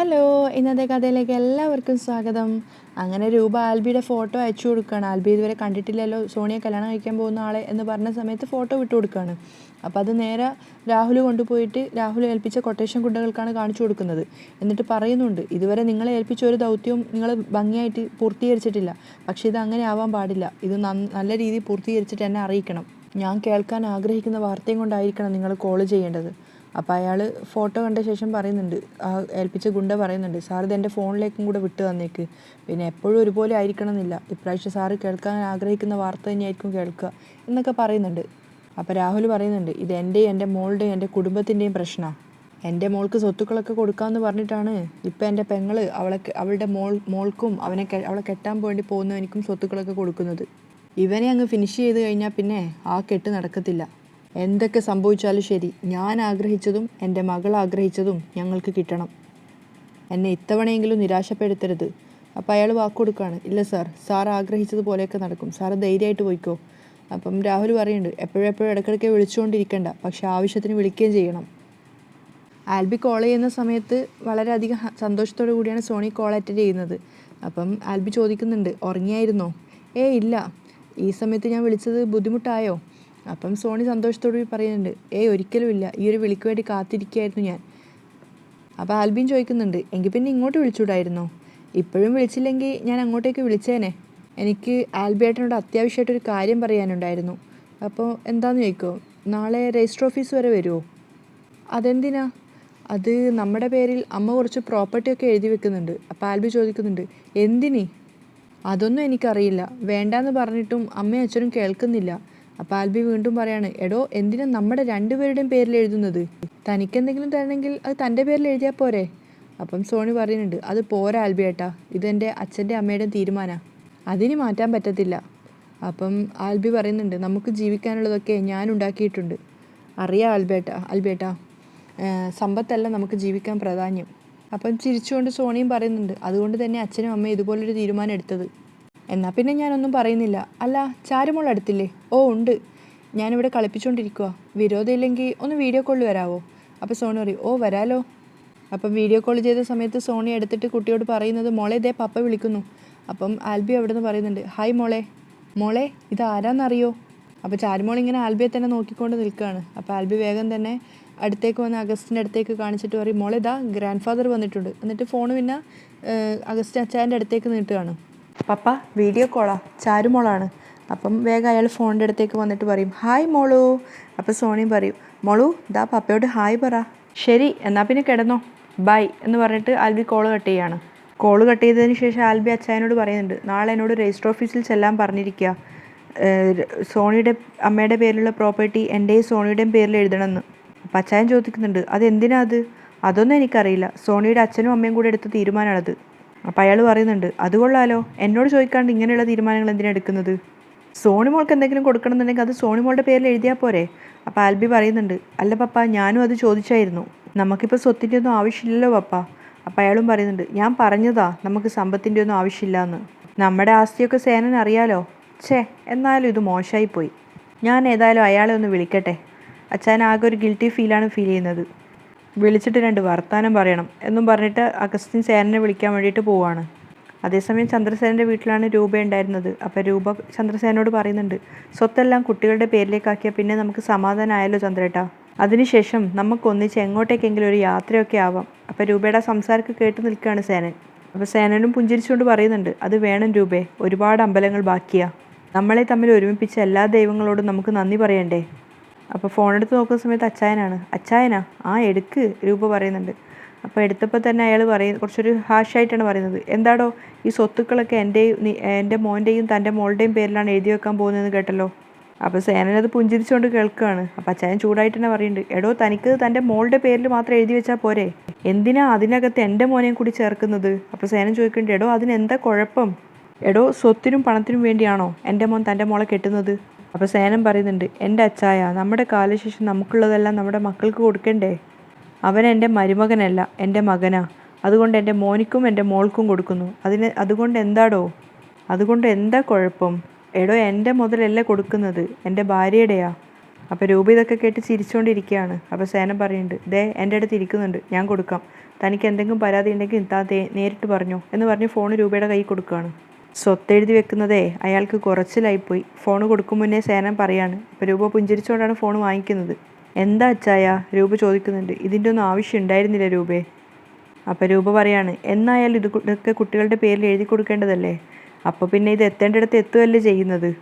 Hello ഇന്നത്തെ കഥയിലേക്ക് എല്ലാവർക്കും സ്വാഗതം. അങ്ങനെ രൂപ ആൽബിയുടെ ഫോട്ടോ അയച്ചു കൊടുക്കുകയാണ്. ആൽബി ഇതുവരെ കണ്ടിട്ടില്ലല്ലോ. സോണിയെ കല്യാണം കഴിക്കാൻ പോകുന്ന ആളെ എന്ന് പറഞ്ഞ സമയത്ത് ഫോട്ടോ വിട്ടു കൊടുക്കുകയാണ്. അപ്പോൾ അത് നേരെ രാഹുൽ കൊണ്ടുപോയിട്ട് രാഹുൽ ഏൽപ്പിച്ച കൊട്ടേഷൻ കുണ്ടകൾക്കാണ് കാണിച്ചു കൊടുക്കുന്നത്. എന്നിട്ട് പറയുന്നുണ്ട് ഇതുവരെ നിങ്ങളെ ഏൽപ്പിച്ച ഒരു ദൗത്യവും നിങ്ങൾ ഭംഗിയായിട്ട് പൂർത്തീകരിച്ചിട്ടില്ല. പക്ഷേ ഇത് അങ്ങനെ ആവാൻ പാടില്ല. ഇത് നല്ല രീതിയിൽ പൂർത്തീകരിച്ചിട്ട് എന്നെ അറിയിക്കണം. ഞാൻ കേൾക്കാൻ ആഗ്രഹിക്കുന്ന വാർത്തയും കൊണ്ടായിരിക്കണം നിങ്ങൾ കോൾ ചെയ്യേണ്ടത്. അപ്പോൾ അയാൾ ഫോട്ടോ കണ്ട ശേഷം പറയുന്നുണ്ട് ആ ഏൽപ്പിച്ച ഗുണ്ട പറയുന്നുണ്ട് സാർ ഇത് എന്റെ ഫോണിലേക്കും കൂടെ വിട്ടു തന്നേക്ക്. പിന്നെ എപ്പോഴും ഒരുപോലെ ആയിരിക്കണം എന്നില്ല ഇപ്രാവശ്യം സാറ് കേൾക്കാൻ ആഗ്രഹിക്കുന്ന വാർത്ത തന്നെയായിരിക്കും കേൾക്കുക എന്നൊക്കെ പറയുന്നുണ്ട്. അപ്പോൾ രാഹുൽ പറയുന്നുണ്ട് ഇത് എന്റെയും എന്റെ മോളുടെയും എന്റെ കുടുംബത്തിന്റെയും പ്രശ്നമാണ് എന്റെ മോൾക്ക് സ്വത്തുക്കളൊക്കെ കൊടുക്കാമെന്ന് പറഞ്ഞിട്ടാണ്. ഇപ്പം എന്റെ പെങ്ങൾ അവളെ അവളുടെ മോൾ മോൾക്കും അവനെ അവളെ കെട്ടാൻ വേണ്ടി പോകുന്നവനിക്കും സ്വത്തുക്കളൊക്കെ കൊടുക്കുന്നത്. ഇവനെ അങ്ങ് ഫിനിഷ് ചെയ്ത് കഴിഞ്ഞാൽ പിന്നെ ആ കെട്ട് നടക്കത്തില്ല. എന്തൊക്കെ സംഭവിച്ചാലും ശരി. ഞാൻ ആഗ്രഹിച്ചതും എന്റെ മകൾ ആഗ്രഹിച്ചതും ഞങ്ങൾക്ക് കിട്ടണം. എന്നെ ഇത്തവണയെങ്കിലും നിരാശപ്പെടുത്തരുത്. അപ്പോൾ അയാൾ വാക്കുകൊടുക്കുകയാണ് ഇല്ല സാർ സാർ ആഗ്രഹിച്ചതുപോലെയൊക്കെ നടക്കും. സാറ് ധൈര്യമായിട്ട് പോയിക്കോ. അപ്പം രാഹുൽ പറയുന്നുണ്ട് എപ്പോഴും എപ്പോഴും ഇടയ്ക്കിടയ്ക്ക് വിളിച്ചുകൊണ്ടിരിക്കണ്ട. പക്ഷെ ആവശ്യത്തിന് വിളിക്കുകയും ചെയ്യണം. ആൽബി കോൾ ചെയ്യുന്ന സമയത്ത് വളരെയധികം സന്തോഷത്തോടു കൂടിയാണ് സോണി കോൾ അറ്റൻഡ് ചെയ്യുന്നത്. അപ്പം ആൽബി ചോദിക്കുന്നുണ്ട് ഉറങ്ങിയായിരുന്നോ? ഏ ഇല്ല. ഈ സമയത്ത് ഞാൻ വിളിച്ചത് ബുദ്ധിമുട്ടായോ? അപ്പം സോണി സന്തോഷത്തോടു പറയുന്നുണ്ട് ഏയ് ഒരിക്കലുമില്ല ഈ ഒരു വിളിക്ക് വേണ്ടി കാത്തിരിക്കുകയായിരുന്നു ഞാൻ. അപ്പോൾ ആൽബിൻ ചോദിക്കുന്നുണ്ട് എങ്കിൽ പിന്നെ ഇങ്ങോട്ട് വിളിച്ചുകൂടായിരുന്നോ? ഇപ്പോഴും വിളിച്ചില്ലെങ്കിൽ ഞാൻ അങ്ങോട്ടേക്ക് വിളിച്ചേനെ. എനിക്ക് ആൽബിയേട്ടനോട് അത്യാവശ്യമായിട്ടൊരു കാര്യം പറയാനുണ്ടായിരുന്നു. അപ്പോൾ എന്താണെന്ന് ചോദിക്കുമോ നാളെ രജിസ്റ്റർ ഓഫീസ് വരെ വരുമോ അതെന്തിനാ? അത് നമ്മുടെ പേരിൽ അമ്മ കുറച്ച് പ്രോപ്പർട്ടിയൊക്കെ എഴുതി വെക്കുന്നുണ്ട്. അപ്പോൾ ആൽബി ചോദിക്കുന്നുണ്ട് എന്തിനി? അതൊന്നും എനിക്കറിയില്ല. വേണ്ടാന്ന് പറഞ്ഞിട്ടും അമ്മയും അച്ഛനും കേൾക്കുന്നില്ല. അപ്പോൾ ആൽബി വീണ്ടും പറയാണ് എടോ എന്തിനാ നമ്മുടെ രണ്ടുപേരുടെയും പേരിൽ എഴുതുന്നത്? തനിക്ക് എന്തെങ്കിലും തരണമെങ്കിൽ അത് തന്റെ പേരിൽ എഴുതിയാൽ പോരെ. അപ്പം സോണി പറയുന്നുണ്ട് അത് പോരാ ആൽബി ഏട്ടാ ഇതെന്റെ അച്ഛന്റെ അമ്മയുടെ തീരുമാനമാണ് അതിന് മാറ്റാൻ പറ്റത്തില്ല. അപ്പം ആൽബി പറയുന്നുണ്ട് നമുക്ക് ജീവിക്കാനുള്ളതൊക്കെ ഞാൻ ഉണ്ടാക്കിയിട്ടുണ്ട്. അറിയാം ആൽബേട്ട ആൽബേട്ട സമ്പത്തല്ല നമുക്ക് ജീവിക്കാൻ പ്രാധാന്യം. അപ്പം ചിരിച്ചുകൊണ്ട് സോണിയും പറയുന്നുണ്ട് അതുകൊണ്ട് തന്നെ അച്ഛനും അമ്മയും ഇതുപോലൊരു തീരുമാനം എടുത്തത്. എന്നാൽ പിന്നെ ഞാനൊന്നും പറയുന്നില്ല. അല്ല ചാരുമോൾ അടുത്തില്ലേ? ഓ ഉണ്ട്. ഞാനിവിടെ കളിപ്പിച്ചുകൊണ്ടിരിക്കുക വിരോധമില്ലെങ്കിൽ ഒന്ന് വീഡിയോ കോളിൽ വരാവോ? അപ്പോൾ സോണി പറയും ഓ വരാലോ. അപ്പം വീഡിയോ കോൾ ചെയ്ത സമയത്ത് സോണി എടുത്തിട്ട് കുട്ടിയോട് പറയുന്നത് മോളെ ഇതേ പപ്പ വിളിക്കുന്നു. അപ്പം ആൽബി അവിടെ നിന്ന് പറയുന്നുണ്ട് ഹായ് മോളെ. മോളെ ഇത് ആരാന്നറിയോ? അപ്പോൾ ചാരുമോൾ ഇങ്ങനെ ആൽബിയെ തന്നെ നോക്കിക്കൊണ്ട് നിൽക്കുകയാണ്. അപ്പോൾ ആൽബി വേഗം തന്നെ അടുത്തേക്ക് വന്ന് അഗസ്റ്റിന്റെ അടുത്തേക്ക് കാണിച്ചിട്ട് പറയും മോളെ ഇതാ ഗ്രാൻഡ് ഫാദർ വന്നിട്ടുണ്ട്. എന്നിട്ട് ഫോൺ പിന്നെ അഗസ്റ്റ് അച്ചായന്റെ അടുത്തേക്ക് നീട്ടുകയാണ്. പപ്പ വീഡിയോ കോളാ ചാരുമോളാണ്. അപ്പം വേഗം അയാൾ ഫോണിന്റെ അടുത്തേക്ക് വന്നിട്ട് പറയും ഹായ് മോളു. അപ്പോൾ സോണി പറയും മോളു ദാ പപ്പയോട് ഹായ് പറ. ശരി എന്നാൽ പിന്നെ കിടന്നോ. ബൈ എന്ന് പറഞ്ഞിട്ട് ആൽബി കോൾ കട്ട് ചെയ്യാണ്. കോൾ കട്ട് ചെയ്തതിന് ശേഷം ആൽബി അച്ചായനോട് പറയുന്നുണ്ട് നാളെ എന്നോട് രജിസ്റ്റർ ഓഫീസിൽ ചെല്ലാൻ പറഞ്ഞിരിക്കുക സോണിയുടെ അമ്മയുടെ പേരിലുള്ള പ്രോപ്പർട്ടി എന്റെയും സോണിയുടെയും പേരിൽ എഴുതണമെന്ന്. അപ്പം അച്ചായൻ ചോദിക്കുന്നുണ്ട് അതെന്തിനാ അത്? അതൊന്നും എനിക്കറിയില്ല. സോണിയുടെ അച്ഛനും അമ്മയും കൂടെ എടുത്ത തീരുമാനമാണത്. അപ്പം അയാൾ പറയുന്നുണ്ട് അത് കൊള്ളാലോ. എന്നോട് ചോദിക്കാണ്ട് ഇങ്ങനെയുള്ള തീരുമാനങ്ങൾ എന്തിനാണ് എടുക്കുന്നത്? സോണി മോൾക്ക് എന്തെങ്കിലും കൊടുക്കണമെന്നുണ്ടെങ്കിൽ അത് സോണി മോളുടെ പേരിൽ എഴുതിയാൽ പോരെ. അപ്പോൾ ആൽബി പറയുന്നുണ്ട് അല്ല പപ്പ ഞാനും അത് ചോദിച്ചായിരുന്നു. നമുക്കിപ്പോൾ സ്വത്തിന്റെ ഒന്നും ആവശ്യമില്ലല്ലോ പപ്പ. അപ്പോൾ അയാളും പറയുന്നുണ്ട് ഞാൻ പറഞ്ഞതാ നമുക്ക് സമ്പത്തിന്റെ ഒന്നും ആവശ്യമില്ല എന്ന് നമ്മുടെ ആസ്തിയൊക്കെ സേനൻ അറിയാലോ. ഛേ എന്നാലും ഇത് മോശമായിപ്പോയി ഞാൻ ഏതായാലും അയാളെ ഒന്ന് വിളിക്കട്ടെ. അച്ഛൻ ആകെ ഒരു ഗിൽറ്റി ഫീലാണ് ഫീൽ ചെയ്യുന്നത്. വിളിച്ചിട്ട് രണ്ട് വർത്താനം പറയണം എന്നും പറഞ്ഞിട്ട് അഗസ്റ്റിൻ സേനനെ വിളിക്കാൻ വേണ്ടിയിട്ട് പോവാണ്. അതേസമയം ചന്ദ്രസേനന്റെ വീട്ടിലാണ് രൂപ ഉണ്ടായിരുന്നത്. അപ്പോൾ രൂപ ചന്ദ്രസേനോട് പറയുന്നുണ്ട് സ്വത്തെല്ലാം കുട്ടികളുടെ പേരിലേക്കാക്കിയാൽ പിന്നെ നമുക്ക് സമാധാനമായല്ലോ ചന്ദ്രേട്ടാ. അതിനുശേഷം നമുക്ക് ഒന്നിച്ച് എങ്ങോട്ടേക്കെങ്കിലും ഒരു യാത്രയൊക്കെ ആവാം. അപ്പോൾ രൂപയുടെ സംസാരമൊക്കെ കേട്ട് നിൽക്കുകയാണ് സേനൻ. അപ്പോൾ സേനനും പുഞ്ചിരിച്ചുകൊണ്ട് പറയുന്നുണ്ട് അത് വേണം രൂപേ ഒരുപാട് അമ്പലങ്ങൾ ബാക്കിയാ. നമ്മളെ തമ്മിൽ ഒരുമിപ്പിച്ച എല്ലാ ദൈവങ്ങളോടും നമുക്ക് നന്ദി പറയണ്ടേ? അപ്പോൾ ഫോൺ എടുത്ത് നോക്കുന്ന സമയത്ത് അച്ചായനാണ്. അച്ചായനാ? ആ എടുക്ക് രൂപ പറയുന്നുണ്ട്. അപ്പോൾ എടുത്തപ്പോൾ തന്നെ അയാൾ പറയും കുറച്ചൊരു ഹാഷായിട്ടാണ് പറയുന്നത്. എന്താടോ ഈ സ്വത്തുക്കളൊക്കെ എന്റെയും എന്റെ മോന്റെയും തന്റെ മോളുടെയും പേരിലാണ് എഴുതി വെക്കാൻ പോകുന്നതെന്ന് കേട്ടല്ലോ? അപ്പോൾ സേനനത് പുഞ്ചിരിച്ചുകൊണ്ട് കേൾക്കുകയാണ്. അപ്പോൾ അച്ചായൻ ചൂടായിട്ട് തന്നെ പറയുന്നുണ്ട് എടോ തനിക്ക് തന്റെ മോളുടെ പേരിൽ മാത്രം എഴുതി വെച്ചാൽ പോരെ? എന്തിനാ അതിനകത്ത് എന്റെ മോനെയും കൂടി ചേർക്കുന്നത്? അപ്പോൾ സേനൻ ചോദിക്കുന്നുണ്ട് എടോ അതിനെന്താ കുഴപ്പം? എടോ സ്വത്തിനും പണത്തിനും വേണ്ടിയാണോ എന്റെ മോൻ തന്റെ മോളെ കെട്ടുന്നത്? അപ്പോൾ സേനം പറയുന്നുണ്ട് എന്റെ അച്ചായ നമ്മുടെ കാലശേഷം നമുക്കുള്ളതെല്ലാം നമ്മുടെ മക്കൾക്ക് കൊടുക്കണ്ടേ? അവൻ എന്റെ മരുമകനല്ല എന്റെ മകനാ. അതുകൊണ്ട് എന്റെ മോനിക്കും എന്റെ മോൾക്കും കൊടുക്കുന്നു. അതിന് അതുകൊണ്ട് എന്താടോ? അതുകൊണ്ട് എന്താ കുഴപ്പം? എടോ എന്റെ മുതലല്ല കൊടുക്കുന്നത് എന്റെ ഭാര്യയുടെയാ. അപ്പോൾ രൂപ ഇതൊക്കെ കേട്ട് ചിരിച്ചുകൊണ്ടിരിക്കുകയാണ് അപ്പോൾ സേനം പറയുന്നുണ്ട് ദേ എന്റെ അടുത്ത് ഇരിക്കുന്നുണ്ട് ഞാൻ കൊടുക്കാം. തനിക്ക് എന്തെങ്കിലും പരാതി ഉണ്ടെങ്കിൽ താ നേരിട്ട് പറഞ്ഞോ. എന്ന് പറഞ്ഞ് ഫോൺ രൂപയുടെ കൈ കൊടുക്കുകയാണ്. സ്വത്തെഴുതി വെക്കുന്നതേ അയാൾക്ക് കുറച്ചിലായിപ്പോയി. ഫോൺ കൊടുക്കും മുന്നേ സേനൻ പറയാണ് അപ്പോൾ രൂപ പുഞ്ചിരിച്ചുകൊണ്ടാണ് ഫോൺ വാങ്ങിക്കുന്നത്. എന്താ അച്ചായ? രൂപ ചോദിക്കുന്നുണ്ട്. ഇതിന്റെ ഒന്നും ആവശ്യം ഉണ്ടായിരുന്നില്ല രൂപേ. അപ്പോൾ രൂപ പറയാണ് എന്നായാലും ഇത് ഇതൊക്കെ കുട്ടികളുടെ പേരിൽ എഴുതി കൊടുക്കേണ്ടതല്ലേ? അപ്പോൾ പിന്നെ ഇത് എത്തേണ്ടിടത്ത് എത്തുകയല്ലേ ചെയ്യുന്നത്?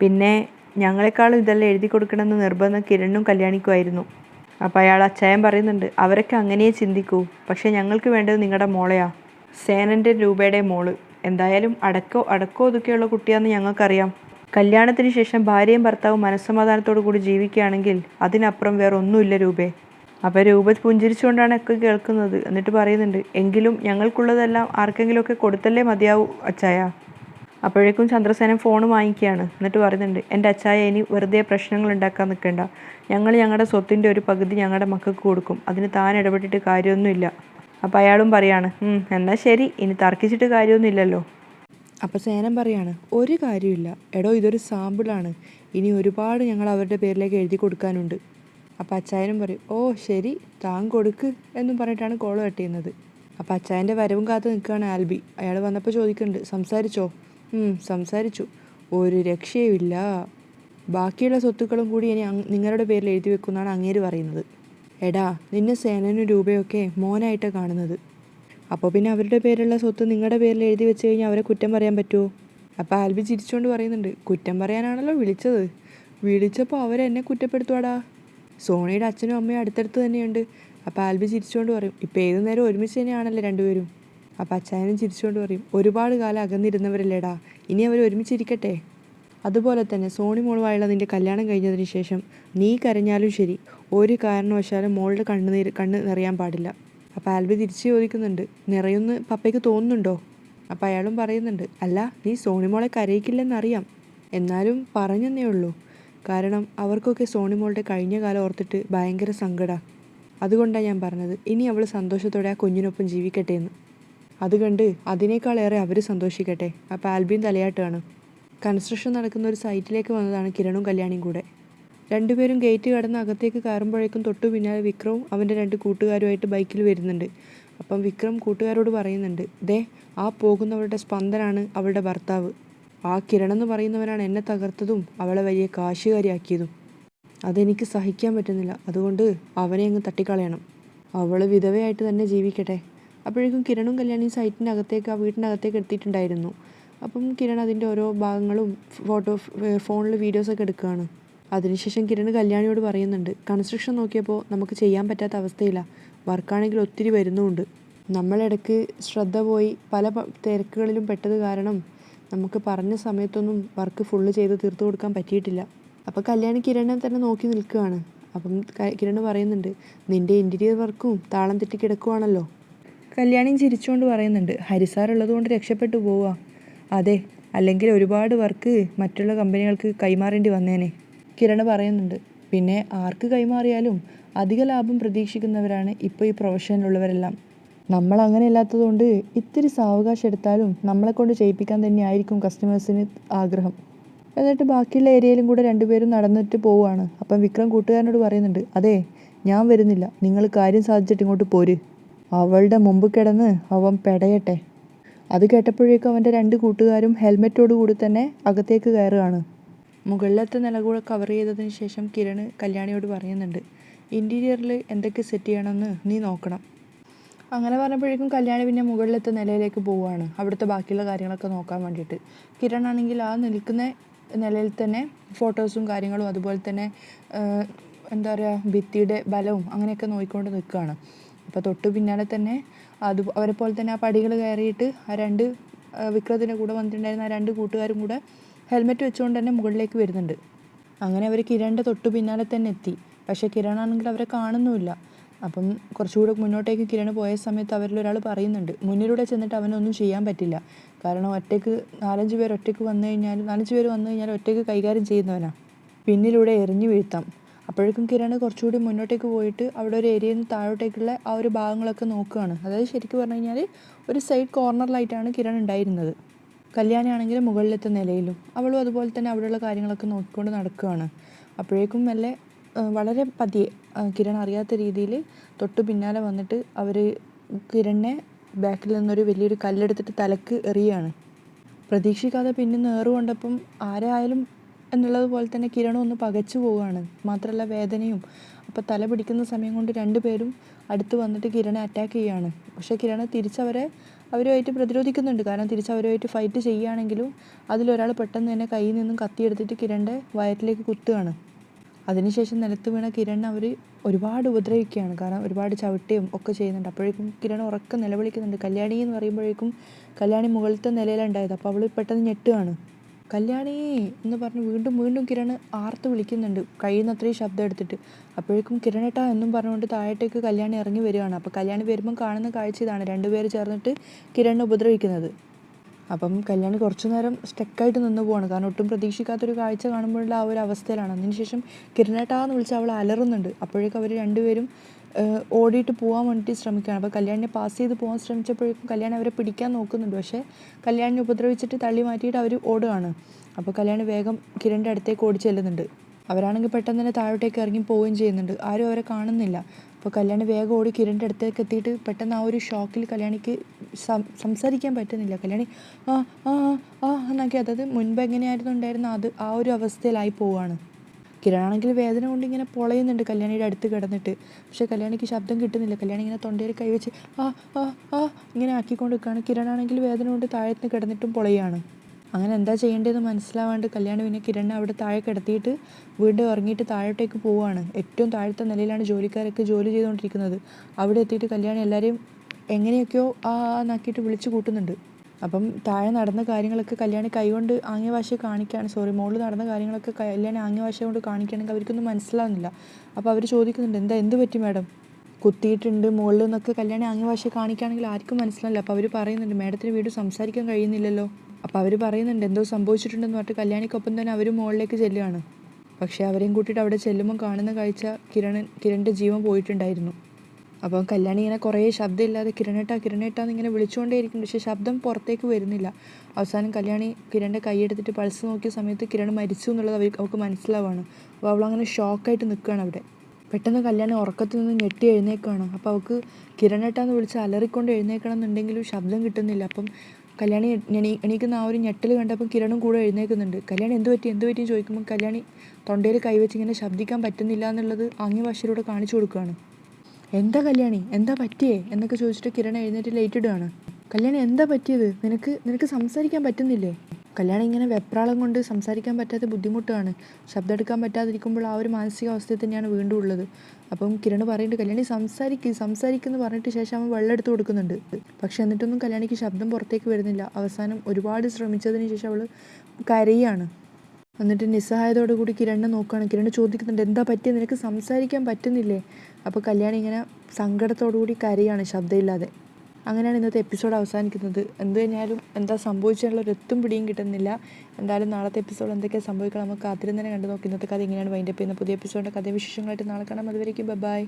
പിന്നെ ഞങ്ങളെക്കാളും ഇതെല്ലാം എഴുതി കൊടുക്കണമെന്ന് നിർബന്ധം കിരണ്ണും കല്യാണിക്കുമായിരുന്നു അപ്പോൾ അയാൾ അച്ചായൻ പറയുന്നുണ്ട് അവരൊക്കെ അങ്ങനെയേ ചിന്തിക്കൂ. പക്ഷേ ഞങ്ങൾക്ക് വേണ്ടത് നിങ്ങളുടെ മോളെയാ. സേനന്റെ രൂപയുടെ മോൾ. എന്തായാലും അടക്കോ അടക്കോ ഒതുക്കെയുള്ള കുട്ടിയാന്ന് ഞങ്ങൾക്കറിയാം. കല്യാണത്തിന് ശേഷം ഭാര്യയും ഭർത്താവും മനസ്സമാധാനത്തോടു കൂടി ജീവിക്കുകയാണെങ്കിൽ അതിനപ്പുറം വേറെ ഒന്നുമില്ല രൂപേ. അപ്പോൾ രൂപ പുഞ്ചിരിച്ചുകൊണ്ടാണ് ഒക്കെ കേൾക്കുന്നത്. എന്നിട്ട് പറയുന്നുണ്ട് എങ്കിലും ഞങ്ങൾക്കുള്ളതെല്ലാം ആർക്കെങ്കിലുമൊക്കെ കൊടുത്തല്ലേ മതിയാവൂ അച്ചായ അപ്പോഴേക്കും ചന്ദ്രസേനൻ ഫോൺ വാങ്ങിക്കുകയാണ്. എന്നിട്ട് പറയുന്നുണ്ട് എന്റെ അച്ചായ ഇനി വെറുതെ പ്രശ്നങ്ങൾ ഉണ്ടാക്കാൻ നിൽക്കേണ്ട. ഞങ്ങൾ ഞങ്ങളുടെ സ്വത്തിന്റെ ഒരു പകുതി ഞങ്ങളുടെ മക്കൾക്ക് കൊടുക്കും. അതിന് താൻ ഇടപെട്ടിട്ട് കാര്യമൊന്നുമില്ല. അപ്പോൾ അയാളും പറയാണ് "ഉം, എന്നാൽ ശരി ഇനി തർക്കിച്ചിട്ട് കാര്യമൊന്നുമില്ലല്ലോ. അപ്പോൾ സേനൻ പറയാണ് ഒരു കാര്യമില്ല. എടോ ഇതൊരു സാമ്പിളാണ്. ഇനി ഒരുപാട് ഞങ്ങൾ അവരുടെ പേരിലേക്ക് എഴുതി കൊടുക്കാനുണ്ട്. അപ്പോൾ അച്ചായനും പറയും ഓ ശരി താൻ കൊടുക്ക് എന്നും പറഞ്ഞിട്ടാണ് കോൾ കട്ട് ചെയ്യുന്നത്. അപ്പോൾ അച്ചായന്റെ വരവും കാത്ത് നിൽക്കുകയാണ് ആൽബി. അയാൾ വന്നപ്പോൾ ചോദിക്കുന്നുണ്ട് സംസാരിച്ചോ? "ഉം, സംസാരിച്ചു. ഒരു രക്ഷയുമില്ല. ബാക്കിയുള്ള സ്വത്തുക്കളും കൂടി ഇനി നിങ്ങളുടെ പേരിൽ എഴുതി വെക്കുമെന്നാണ് അങ്ങേര് പറയുന്നത്. എടാ നിന്നെ സേനനും രൂപയൊക്കെ മോനായിട്ടാണ് കാണുന്നത്. അപ്പോൾ പിന്നെ അവരുടെ പേരുള്ള സ്വത്ത് നിങ്ങളുടെ പേരിൽ എഴുതി വെച്ച് കഴിഞ്ഞാൽ അവരെ കുറ്റം പറയാൻ പറ്റുമോ അപ്പോൾ ആൽബി ചിരിച്ചുകൊണ്ട് പറയുന്നുണ്ട് കുറ്റം പറയാനാണല്ലോ വിളിച്ചത്. വിളിച്ചപ്പോൾ അവരെന്നെ കുറ്റപ്പെടുത്തുവാടാ. സോണിയുടെ അച്ഛനും അമ്മയും അടുത്തടുത്ത് തന്നെയുണ്ട്. അപ്പോൾ ആൽബി ചിരിച്ചുകൊണ്ട് പറയും ഇപ്പോൾ ഏത് നേരം ഒരുമിച്ച് തന്നെയാണല്ലോ രണ്ടുപേരും? അപ്പോൾ അച്ചായനും ചിരിച്ചുകൊണ്ട് പറയും ഒരുപാട് കാലം അകന്നിരുന്നവരല്ലേടാ. ഇനി അവർ ഒരുമിച്ചിരിക്കട്ടെ? അതുപോലെ തന്നെ സോണി മോളുമായുള്ള നിന്റെ കല്യാണം കഴിഞ്ഞതിന് ശേഷം നീ കരഞ്ഞാലും ശരി ഒരു കാരണവശാലും മോളുടെ കണ്ണുനീര് കണ്ണ് നിറയാൻ പാടില്ല. അപ്പോൾ ആൽബി തിരിച്ചു ചോദിക്കുന്നുണ്ട് നിറയുന്ന് പപ്പയ്ക്ക് തോന്നുന്നുണ്ടോ? അപ്പോൾ അയാളും പറയുന്നുണ്ട് അല്ല നീ സോണി മോളെ കരയിക്കില്ലെന്നറിയാം. എന്നാലും പറഞ്ഞെന്നേ ഉള്ളൂ. കാരണം അവർക്കൊക്കെ സോണി മോളുടെ കഴിഞ്ഞ കാലം ഓർത്തിട്ട് ഭയങ്കര സങ്കട. അതുകൊണ്ടാണ് ഞാൻ പറഞ്ഞത് ഇനി അവൾ സന്തോഷത്തോടെ ആ കുഞ്ഞിനൊപ്പം ജീവിക്കട്ടെ എന്ന്. അത് കണ്ട് അതിനേക്കാളേറെ അവർ സന്തോഷിക്കട്ടെ. അപ്പോൾ ആൽബിയും തലയാട്ടാണ് കൺസ്ട്രക്ഷൻ നടക്കുന്ന ഒരു സൈറ്റിലേക്ക് വന്നതാണ് കിരണും കല്യാണിയും കൂടെ. രണ്ടുപേരും ഗേറ്റ് കടന്ന് അകത്തേക്ക് കയറുമ്പോഴേക്കും തൊട്ടു പിന്നാലെ വിക്രവും അവന്റെ രണ്ട് കൂട്ടുകാരുമായിട്ട് ബൈക്കിൽ വരുന്നുണ്ട്. അപ്പം വിക്രം കൂട്ടുകാരോട് പറയുന്നുണ്ട് ദേ ആ പോകുന്നവരുടെ സ്പന്ദനാണ് അവളുടെ ഭർത്താവ്. ആ കിരൺ എന്ന് പറയുന്നവനാണ് എന്നെ തകർത്തതും അവളെ വലിയ കാശുകാരിയാക്കിയതും. അതെനിക്ക് സഹിക്കാൻ പറ്റുന്നില്ല. അതുകൊണ്ട് അവനെ അങ്ങ് തട്ടിക്കളയണം. അവൾ വിധവയായിട്ട് തന്നെ ജീവിക്കട്ടെ. അപ്പോഴേക്കും കിരണും കല്യാണിയും സൈറ്റിന്റെ അകത്തേക്ക് ആ വീട്ടിന്റെ അകത്തേക്ക് എത്തിയിട്ടുണ്ടായിരുന്നു. അപ്പം കിരൺ അതിന്റെ ഓരോ ഭാഗങ്ങളും ഫോട്ടോ ഫോണിൽ വീഡിയോസൊക്കെ എടുക്കുകയാണ്. അതിനുശേഷം കിരൺ കല്യാണിയോട് പറയുന്നുണ്ട് കൺസ്ട്രക്ഷൻ നോക്കിയപ്പോൾ നമുക്ക് ചെയ്യാൻ പറ്റാത്ത അവസ്ഥയില്ല വർക്കാണെങ്കിൽ ഒത്തിരി വരുന്നുമുണ്ട്. നമ്മളിടയ്ക്ക് ശ്രദ്ധ പോയി പല തിരക്കുകളിലും പെട്ടത് കാരണം നമുക്ക് പറഞ്ഞ സമയത്തൊന്നും വർക്ക് ഫുള്ള് ചെയ്ത് തീർത്തു കൊടുക്കാൻ പറ്റിയിട്ടില്ല. അപ്പോൾ കല്യാണി കിരണിനെ തന്നെ നോക്കി നിൽക്കുകയാണ്. അപ്പം കിരൺ പറയുന്നുണ്ട് നിന്റെ ഇന്റീരിയർ വർക്കും താളം തെറ്റി കിടക്കുവാണല്ലോ. കല്യാണിയും ചിരിച്ചുകൊണ്ട് പറയുന്നുണ്ട് ഹരിസാർ ഉള്ളതുകൊണ്ട് രക്ഷപ്പെട്ടു പോവുക അതെ അല്ലെങ്കിൽ ഒരുപാട് വർക്ക് മറ്റുള്ള കമ്പനികൾക്ക് കൈമാറേണ്ടി വന്നേനെ. കിരണ് പറയുന്നുണ്ട് പിന്നെ ആർക്ക് കൈമാറിയാലും അധിക ലാഭം പ്രതീക്ഷിക്കുന്നവരാണ് ഇപ്പോൾ ഈ പ്രൊഫഷനിലുള്ളവരെല്ലാം. നമ്മൾ അങ്ങനെ ഇല്ലാത്തതുകൊണ്ട് ഇത്തിരി സാവകാശം എടുത്താലും നമ്മളെ കൊണ്ട് ചെയ്യിപ്പിക്കാൻ തന്നെയായിരിക്കും കസ്റ്റമേഴ്സിന് ആഗ്രഹം. എന്നിട്ട് ബാക്കിയുള്ള ഏരിയയിലും കൂടെ രണ്ടുപേരും നടന്നിട്ട് പോവുകയാണ്. അപ്പം വിക്രം കൂട്ടുകാരനോട് പറയുന്നുണ്ട് അതെ ഞാൻ വരുന്നില്ല. നിങ്ങൾ കാര്യം സാധിച്ചിട്ട് ഇങ്ങോട്ട് പോര്. അവളുടെ മുമ്പ് കിടന്ന് അവൻ പെടയട്ടെ. അത് കേട്ടപ്പോഴേക്കും അവന്റെ രണ്ട് കൂട്ടുകാരും ഹെൽമെറ്റോടു കൂടി തന്നെ അകത്തേക്ക് കയറുകയാണ്. മുകളിലത്തെ നില കൂടെ കവർ ചെയ്തതിന് ശേഷം കിരണ് കല്യാണിയോട് പറയുന്നുണ്ട് ഇന്റീരിയറിൽ എന്തൊക്കെ സെറ്റ് ചെയ്യണമെന്ന് നീ നോക്കണം. അങ്ങനെ പറഞ്ഞപ്പോഴേക്കും കല്യാണി പിന്നെ മുകളിലത്തെ നിലയിലേക്ക് പോവുകയാണ് അവിടുത്തെ ബാക്കിയുള്ള കാര്യങ്ങളൊക്കെ നോക്കാൻ വേണ്ടിയിട്ട്. കിരൺ ആണെങ്കിൽ ആ നിൽക്കുന്ന നിലയിൽ തന്നെ ഫോട്ടോസും കാര്യങ്ങളും അതുപോലെ തന്നെ എന്താ പറയുക ഭിത്തിയുടെ ബലവും അങ്ങനെയൊക്കെ നോക്കിക്കൊണ്ട് നിൽക്കുകയാണ്. അപ്പോൾ തൊട്ട് പിന്നാലെ തന്നെ അത് അവരെ പോലെ തന്നെ ആ പടികൾ കയറിയിട്ട് ആ രണ്ട് വിക്രത്തിന്റെ കൂടെ വന്നിട്ടുണ്ടായിരുന്ന ആ രണ്ട് കൂട്ടുകാരും കൂടെ ഹെൽമെറ്റ് വെച്ചുകൊണ്ട് തന്നെ മുകളിലേക്ക് വരുന്നുണ്ട്. അങ്ങനെ അവർ കിരണിന്റെ തൊട്ട് പിന്നാലെ തന്നെ എത്തി. പക്ഷേ കിരണാണെങ്കിൽ അവരെ കാണുന്നുമില്ല. അപ്പം കുറച്ചുകൂടെ മുന്നോട്ടേക്ക് കിരൺ പോയ സമയത്ത് അവരിൽ ഒരാൾ പറയുന്നുണ്ട്. മുന്നിലൂടെ ചെന്നിട്ട് അവനൊന്നും ചെയ്യാൻ പറ്റില്ല. കാരണം ഒറ്റയ്ക്ക് നാലഞ്ച് പേർ ഒറ്റയ്ക്ക് വന്നു കഴിഞ്ഞാൽ നാലഞ്ച് പേര് വന്നു കഴിഞ്ഞാൽ ഒറ്റയ്ക്ക് കൈകാര്യം ചെയ്യുന്നവനാണ് പിന്നിലൂടെ എറിഞ്ഞു വീഴ്ത്താം. അപ്പോഴേക്കും കിരൺ കുറച്ചുകൂടി മുന്നോട്ടേക്ക് പോയിട്ട് അവിടെ ഒരു ഏരിയയിൽ നിന്ന് താഴോട്ടേക്കുള്ള ആ ഒരു ഭാഗങ്ങളൊക്കെ നോക്കുകയാണ്. അതായത് ശരിക്കും പറഞ്ഞു കഴിഞ്ഞാൽ ഒരു സൈഡ് കോർണറിലായിട്ടാണ് കിരൺ ഉണ്ടായിരുന്നത്. കല്യാണി മുകളിലത്തെ നിലയിലും അവളും അതുപോലെ തന്നെ അവിടെയുള്ള കാര്യങ്ങളൊക്കെ നോക്കിക്കൊണ്ട് നടക്കുകയാണ്. അപ്പോഴേക്കും മെല്ലെ വളരെ പതിയെ കിരൺ അറിയാത്ത രീതിയിൽ തൊട്ട് പിന്നാലെ വന്നിട്ട് അവർ കിരണിനെ ബാക്കിൽ നിന്നൊരു വലിയൊരു കല്ലെടുത്തിട്ട് തലക്ക് എറിയുകയാണ്. പ്രതീക്ഷിക്കാതെ പിന്നെ നേറ് കൊണ്ടപ്പം ആരായാലും എന്നുള്ളത് പോലെ തന്നെ കിരണം ഒന്ന് പകച്ചു പോവുകയാണ്. മാത്രമല്ല വേദനയും. അപ്പോൾ തല പിടിക്കുന്ന സമയം കൊണ്ട് രണ്ടുപേരും അടുത്ത് വന്നിട്ട് കിരണെ അറ്റാക്ക് ചെയ്യുകയാണ്. പക്ഷേ കിരണ് തിരിച്ചവരെ അവരുമായിട്ട് പ്രതിരോധിക്കുന്നുണ്ട്. കാരണം തിരിച്ചവരുമായിട്ട് ഫൈറ്റ് ചെയ്യുകയാണെങ്കിലും അതിലൊരാൾ പെട്ടെന്ന് തന്നെ കയ്യിൽ നിന്നും കത്തിയെടുത്തിട്ട് കിരണിന്റെ വയറ്റിലേക്ക് കുത്തുകയാണ്. അതിനുശേഷം നിലത്ത് വീണ കിരൺ അവർ ഒരുപാട് ഉപദ്രവിക്കുകയാണ്. കാരണം ഒരുപാട് ചവിട്ടുകയും ഒക്കെ ചെയ്യുന്നുണ്ട്. അപ്പോഴേക്കും കിരൺ ഉറക്കം നിലവിളിക്കുന്നുണ്ട്. കല്യാണി എന്ന് പറയുമ്പോഴേക്കും കല്യാണി മുകളിലത്തെ നിലയിലുണ്ടായത് അപ്പോൾ അവൾ പെട്ടെന്ന് ഞെട്ടുകയാണ്. കല്യാണി എന്ന് പറഞ്ഞ് വീണ്ടും വീണ്ടും കിരൺ ആർത്ത് വിളിക്കുന്നുണ്ട്. കഴിയുന്നത്രയും ശബ്ദം എടുത്തിട്ട്. അപ്പോഴേക്കും കിരണേട്ടാ എന്നും പറഞ്ഞുകൊണ്ട് താഴത്തേക്ക് കല്യാണി ഇറങ്ങി വരികയാണ്. അപ്പോൾ കല്യാണി വരുമ്പം കാണുന്ന കാഴ്ച ഇതാണ്. രണ്ടുപേർ ചേർന്നിട്ട് കിരണിനെ ഉപദ്രവിക്കുന്നത്. അപ്പം കല്യാണി കുറച്ചു നേരം സ്റ്റക്കായിട്ട് നിന്ന് പോവാണ്. കാരണം ഒട്ടും പ്രതീക്ഷിക്കാത്തൊരു കാഴ്ച കാണുമ്പോഴുള്ള ആ ഒരു അവസ്ഥയിലാണ്. അതിനുശേഷം കിരണേട്ടാന്ന് വിളിച്ച് അവൾ അലറുന്നുണ്ട്. അപ്പോഴേക്കും അവർ രണ്ടുപേരും ഓടിയിട്ട് പോകാൻ വേണ്ടിയിട്ട് ശ്രമിക്കുകയാണ്. അപ്പോൾ കല്യാണിനെ പാസ് ചെയ്ത് പോകാൻ ശ്രമിച്ചപ്പോഴേക്കും കല്യാണി അവരെ പിടിക്കാൻ നോക്കുന്നുണ്ട്. പക്ഷേ കല്യാണിനെ ഉപദ്രവിച്ചിട്ട് തള്ളി മാറ്റിയിട്ട് അവർ ഓടുകയാണ്. അപ്പോൾ കല്യാണി വേഗം കിരണിന്റെ അടുത്തേക്ക് ഓടി ചെല്ലുന്നുണ്ട് അവരാണെങ്കിൽ പെട്ടെന്ന് തന്നെ താഴോട്ടേക്ക് ഇറങ്ങി പോവുകയും ചെയ്യുന്നുണ്ട്. ആരും അവരെ കാണുന്നില്ല. അപ്പോൾ കല്യാണി വേഗം ഓടി കിരണിന്റെ അടുത്തേക്ക് എത്തിയിട്ട് പെട്ടെന്ന് ആ ഒരു ഷോക്കിൽ കല്യാണിക്ക് സംസാരിക്കാൻ പറ്റുന്നില്ല. കല്യാണി ആ ആ ആ എന്നൊക്കെ. അതായത് മുൻപ് എങ്ങനെയായിരുന്നു ഉണ്ടായിരുന്ന അത് ആ ഒരു അവസ്ഥയിലായി പോവുകയാണ് കിരണാണെങ്കിൽ വേദന കൊണ്ട് ഇങ്ങനെ പൊളയുന്നുണ്ട് കല്യാണിയുടെ അടുത്ത് കിടന്നിട്ട്. പക്ഷേ കല്യാണിക്ക് ശബ്ദം കിട്ടുന്നില്ല. കല്യാണി ഇങ്ങനെ തൊണ്ടയിൽ കൈവച്ച് ആ ആ ആ ഇങ്ങനെ ആക്കിക്കൊണ്ട് നിൽക്കുകയാണ്. കിരണാണെങ്കിൽ വേദന കൊണ്ട് താഴത്ത് കിടന്നിട്ടും പൊളയാണ്. അങ്ങനെ എന്താ ചെയ്യേണ്ടതെന്ന് മനസ്സിലാവാണ്ട് കല്യാണി പിന്നെ കിരണിനെ അവിടെ താഴെ കിടത്തിയിട്ട് വീണ്ടും ഇറങ്ങിയിട്ട് താഴോട്ടേക്ക് പോവുകയാണ് ഏറ്റവും താഴത്തെ നിലയിലാണ് ജോലിക്കാരൊക്കെ ജോലി ചെയ്തുകൊണ്ടിരിക്കുന്നത്. അവിടെ എത്തിയിട്ട് കല്യാണി എല്ലാവരെയും എങ്ങനെയൊക്കെയോ ആ ആന്നാക്കിയിട്ട് വിളിച്ചു കൂട്ടുന്നുണ്ട്. അപ്പം താഴെ നടന്ന കാര്യങ്ങളൊക്കെ കല്യാണി കൈകൊണ്ട് ആംഗ്യ ഭാഷ കാണിക്കുകയാണ് സോറി മോളിൽ നടന്ന കാര്യങ്ങളൊക്കെ കല്യാണി ആംഗ്യ ഭാഷ കൊണ്ട് കാണിക്കുകയാണെങ്കിൽ അവർക്കൊന്നും മനസ്സിലാവുന്നില്ല. അപ്പോൾ അവർ ചോദിക്കുന്നുണ്ട് എന്താ എന്ത് പറ്റി മാഡം? കുത്തിയിട്ടുണ്ട് മുകളിൽ നിന്നൊക്കെ കല്യാണി ആംഗ്യ ഭാഷ കാണിക്കുകയാണെങ്കിൽ ആർക്കും മനസ്സിലാവില്ല. അപ്പോൾ അവർ പറയുന്നുണ്ട് മാഡത്തിന് വീട് സംസാരിക്കാൻ കഴിയുന്നില്ലല്ലോ. അപ്പോൾ അവർ പറയുന്നുണ്ട് എന്തോ സംഭവിച്ചിട്ടുണ്ടെന്ന് പറഞ്ഞിട്ട് കല്യാണിക്കൊപ്പം തന്നെ അവർ മുകളിലേക്ക് ചെല്ലുകയാണ്. പക്ഷേ അവരെയും കൂട്ടിയിട്ട് അവിടെ ചെല്ലുമ്പോൾ കാണുന്ന കാഴ്ച കിരണൻ കിരണിന്റെ ജീവൻ പോയിട്ടുണ്ടായിരുന്നു. അപ്പം കല്യാണി ഇങ്ങനെ കുറേ ശബ്ദമില്ലാതെ കിരണേട്ടാ കിരണേട്ടാന്ന് ഇങ്ങനെ വിളിച്ചുകൊണ്ടേയിരിക്കും പക്ഷേ ശബ്ദം പുറത്തേക്ക് വരുന്നില്ല. അവസാനം കല്യാണി കിരണിന്റെ കൈയെടുത്തിട്ട് പൾസ് നോക്കിയ സമയത്ത് കിരൺ മരിച്ചു എന്നുള്ളത് അവർക്ക് അവൾക്ക് മനസ്സിലാവാണ്. അപ്പോൾ അവളങ്ങനെ ഷോക്കായിട്ട് നിൽക്കുകയാണ് അവിടെ. പെട്ടെന്ന് കല്യാണി ഉറക്കത്തിൽ നിന്ന് ഞെട്ടി എഴുന്നേക്കാണ്. അപ്പോൾ അവൾക്ക് കിരണേട്ടാന്ന് വിളിച്ച് അലറിക്കൊണ്ട് എഴുന്നേക്കണം എന്നുണ്ടെങ്കിലും ശബ്ദം കിട്ടുന്നില്ല. അപ്പം കല്യാണി എണീ എണീക്കുന്ന ആ ഒരു ഞെട്ടൽ കണ്ടപ്പം കിരണും കൂടെ എഴുന്നേൽക്കുന്നുണ്ട്. കല്യാണി എന്ത് പറ്റി? എന്ത് പറ്റി ചോദിക്കുമ്പോൾ കല്യാണി തൊണ്ടയിൽ കൈവച്ച് ഇങ്ങനെ ശബ്ദിക്കാൻ പറ്റുന്നില്ല എന്നുള്ളത് ആംഗ്യഭാഷയിലൂടെ കാണിച്ചു കൊടുക്കുകയാണ്. എന്താ കല്യാണി? എന്താ പറ്റിയേ? എന്നൊക്കെ ചോദിച്ചിട്ട് കിരൺ എഴുന്നേറ്റ് ലേറ്റ് ഇടുകയാണ്. കല്യാണി എന്താ പറ്റിയത്? നിനക്ക് നിനക്ക് സംസാരിക്കാൻ പറ്റുന്നില്ലേ? കല്യാണി ഇങ്ങനെ വെപ്രാളം കൊണ്ട് സംസാരിക്കാൻ പറ്റാത്ത ബുദ്ധിമുട്ടാണ്. ശബ്ദം എടുക്കാൻ പറ്റാതിരിക്കുമ്പോൾ ആ ഒരു മാനസികാവസ്ഥയിൽ തന്നെയാണ് വീണ്ടും ഉള്ളത്. അപ്പം കിരൺ പറയുന്നുണ്ട് കല്യാണി സംസാരിക്ക് സംസാരിക്കുന്നു പറഞ്ഞിട്ട് ശേഷം അവൻ വെള്ളം എടുത്ത് കൊടുക്കുന്നുണ്ട്. പക്ഷെ എന്നിട്ടൊന്നും കല്യാണിക്ക് ശബ്ദം പുറത്തേക്ക് വരുന്നില്ല. അവസാനം ഒരുപാട് ശ്രമിച്ചതിന് ശേഷം അവൾ കരയാണ്. എന്നിട്ട് നിസ്സഹായതോടു കൂടി കിരണിനെ നോക്കുകയാണ്. കിരണ് ചോദിക്കുന്നുണ്ട് എന്താ പറ്റിയത് നിനക്ക് സംസാരിക്കാൻ പറ്റുന്നില്ലേ? അപ്പോൾ കല്യാണി ഇങ്ങനെ സങ്കടത്തോടു കൂടി കരയാണ് ശബ്ദമില്ലാതെ. അങ്ങനെയാണ് ഇന്നത്തെ എപ്പിസോഡ് അവസാനിക്കുന്നത്. എന്ത് കഴിഞ്ഞാലും എന്താ സംഭവിച്ചാലുള്ള ഒരു എത്തും പിടിയും കിട്ടുന്നില്ല. എന്തായാലും നാളത്തെ എപ്പിസോഡ് എന്തൊക്കെയാണ് സംഭവിക്കണം നമുക്ക് അതിലും തന്നെ കണ്ടു നോക്കി. ഇന്നത്തെ കഥ എങ്ങനെയാണ് വൈൻഡപ്പ് ചെയ്യുന്നത് പുതിയ എപ്പിസോഡിന്റെ കഥ വിശേഷങ്ങളായിട്ട് നാളെ കാണാം. അതുവരേക്കും ബൈ